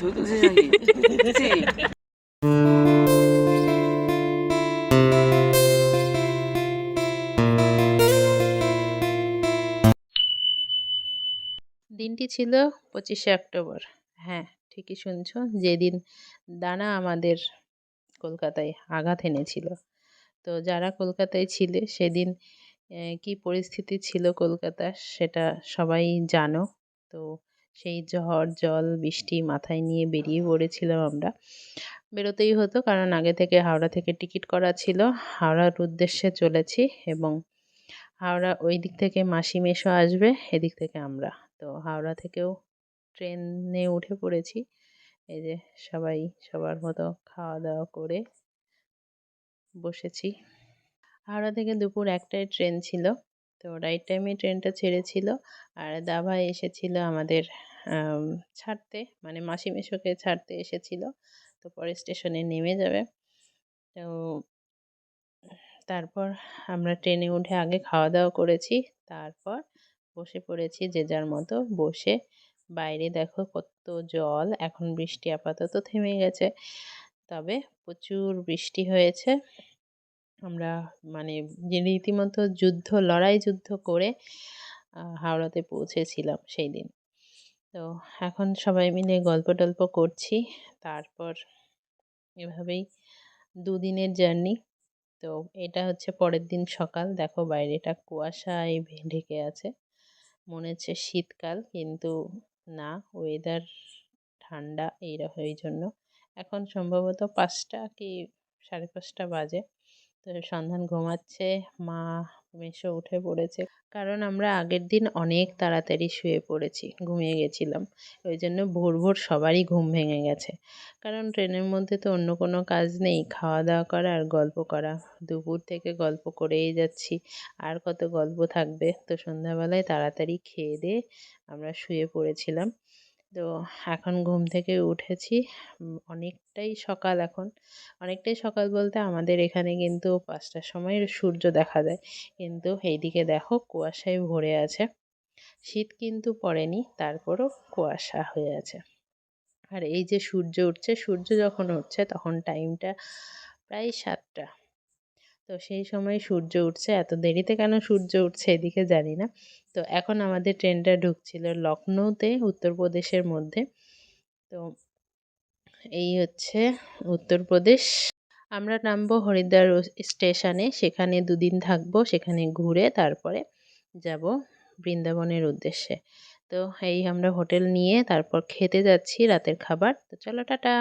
ছবি? দিনটি ছিল পঁচিশে অক্টোবর। হ্যাঁ ঠিকই শুনছ, যেদিন দানা আমাদের কলকাতায় আঘাত এনেছিল। তো যারা কলকাতায় ছিলে, সেদিন কি পরিস্থিতি ছিল কলকাতার, সেটা সবাই জানো। তো সেই ঝড়, জল, বৃষ্টি মাথায় নিয়ে বেরিয়ে পড়েছিলাম আমরা। বেরোতেই হতো কারণ আগে থেকে হাওড়া থেকে টিকিট করা ছিল। হাওড়ার উদ্দেশ্যে চলেছি এবং হাওড়া ওই দিক থেকে মাসি মেশো আসবে, এদিক থেকে আমরা। তো হাওড়া থেকেও ট্রেনে উঠে পড়েছি। এই যে সবাই সবার মতো খাওয়া দাওয়া করে বসেছি। হাওড়া থেকে দুপুর একটায় ট্রেন ছিল। তো রাইট টাইমে ট্রেনটা ছেড়েছিল। আর দাভাই এসেছিল আমাদের ছাড়তে মানে মাসি মেশোকে ছাড়তে এসেছিল। তো পরে স্টেশনে নেমে যাবে। তো তারপর আমরা ট্রেনে উঠে আগে খাওয়া দাওয়া করেছি। তারপর বসে পড়েছি যে যার মতো বসে। বাইরে দেখো কত জল, এখন বৃষ্টি আপাতত থেমে গেছে। তবে প্রচুর বৃষ্টি হয়েছে। আমরা মানে যে রীতিমতো যুদ্ধ, লড়াই যুদ্ধ করে হাওড়াতে পৌঁছেছিলাম সেই দিন। তো এখন সবাই মিলে গল্প টল্প করছি। তারপর এভাবেই দুদিনের জার্নি। তো এটা হচ্ছে পরের দিন সকাল। দেখো বাইরেটা কুয়াশায় ঢেকে আছে। মনে হচ্ছে শীতকাল, কিন্তু না ওয়েদার ঠান্ডা এই জন্য। এখন সম্ভবত পাঁচটা কি সাড়ে পাঁচটা বাজে। তো সন্ধান ঘুমাচ্ছে, মা মেশো উঠে পড়েছে। কারণ আমরা আগের দিন অনেক তাড়াতাড়ি শুয়ে পড়েছি, ঘুমিয়ে গেছিলাম। ওই জন্য ভোর ভোর সবারই ঘুম ভেঙে গেছে। কারণ ট্রেনের মধ্যে তো অন্য কোনো কাজ নেই, খাওয়া দাওয়া করা আর গল্প করা। দুপুর থেকে গল্প করেই যাচ্ছি, আর কত গল্প থাকবে? তো সন্ধ্যাবেলায় তাড়াতাড়ি খেয়ে দিয়ে আমরা শুয়ে পড়েছিলাম। তো এখন ঘুম থেকে উঠেছি। অনেকটাই সকাল এখন। অনেকটাই সকাল বলতে আমাদের এখানে কিন্তু পাঁচটার সময় সূর্য দেখা যায় কিন্তু এইদিকে দেখো কুয়াশায় ভরে আছে। শীত কিন্তু পড়েনি, তারপরও কুয়াশা হয়ে আছে। আর এই যে সূর্য উঠছে, সূর্য যখন উঠছে তখন টাইমটা প্রায় সাতটা। তো সেই সময় সূর্য উঠছে। এত দেরিতে কেন সূর্য উঠছে এদিকে জানি না। তো এখন আমাদের ট্রেনটা ঢুকছিল লখনৌতে উত্তরপ্রদেশের মধ্যে। তো এই হচ্ছে উত্তরপ্রদেশ। আমরা নামবো হরিদ্বার স্টেশনে, সেখানে দুদিন থাকব, সেখানে ঘুরে তারপরে যাব বৃন্দাবনের উদ্দেশ্যে। তো এই আমরা হোটেল নিয়ে তারপর খেতে যাচ্ছি রাতের খাবার। তো চলো, টাটা!